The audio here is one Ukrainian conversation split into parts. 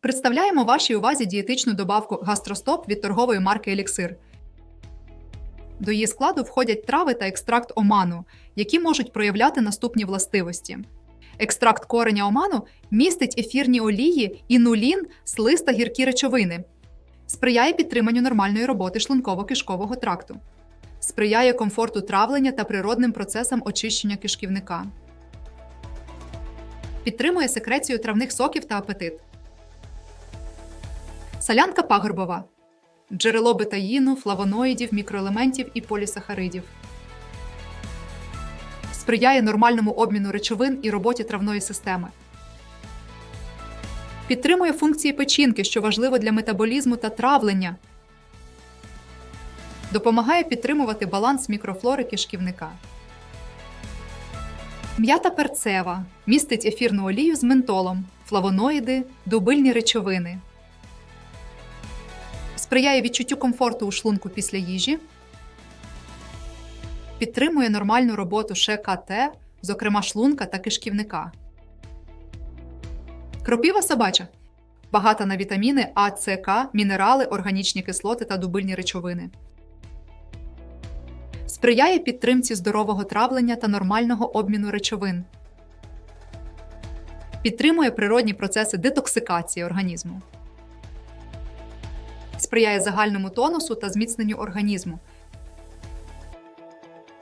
Представляємо вашій увазі дієтичну добавку гастростоп від торгової марки Еліксир. До її складу входять трави та екстракт оману, які можуть проявляти наступні властивості. Екстракт кореня оману містить ефірні олії, інулін, слиз та гіркі речовини, сприяє підтриманню нормальної роботи шлунково-кишкового тракту, сприяє комфорту травлення та природним процесам очищення кишківника, підтримує секрецію травних соків та апетит. Солянка пагорбова джерело бетаїну, флавоноїдів, мікроелементів і полісахаридів. Сприяє нормальному обміну речовин і роботі травної системи. Підтримує функції печінки, що важливо для метаболізму та травлення. Допомагає підтримувати баланс мікрофлори кишківника. М'ята перцева містить ефірну олію з ментолом, флавоноїди, дубильні речовини. Сприяє відчуттю комфорту у шлунку після їжі. Підтримує нормальну роботу ШКТ, зокрема шлунка та кишківника. Кропіва собача. Багата на вітаміни А, С, К, мінерали, органічні кислоти та дубильні речовини. Сприяє підтримці здорового травлення та нормального обміну речовин. Підтримує природні процеси детоксикації організму. Сприяє загальному тонусу та зміцненню організму.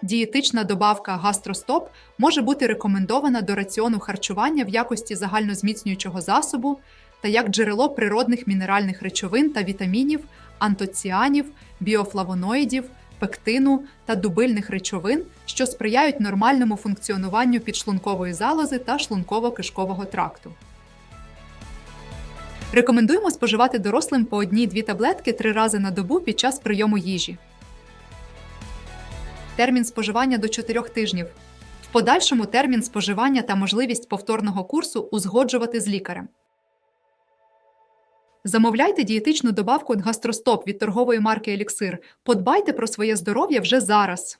Дієтична добавка гастростоп може бути рекомендована до раціону харчування в якості загальнозміцнюючого засобу та як джерело природних мінеральних речовин та вітамінів, антоціанів, біофлавоноїдів, пектину та дубильних речовин, що сприяють нормальному функціонуванню підшлункової залози та шлунково-кишкового тракту. Рекомендуємо споживати дорослим по одній-дві таблетки три рази на добу під час прийому їжі. Термін споживання до 4 тижнів. В подальшому термін споживання та можливість повторного курсу узгоджувати з лікарем. Замовляйте дієтичну добавку гастростоп від торгової марки Еліксир. Подбайте про своє здоров'я вже зараз.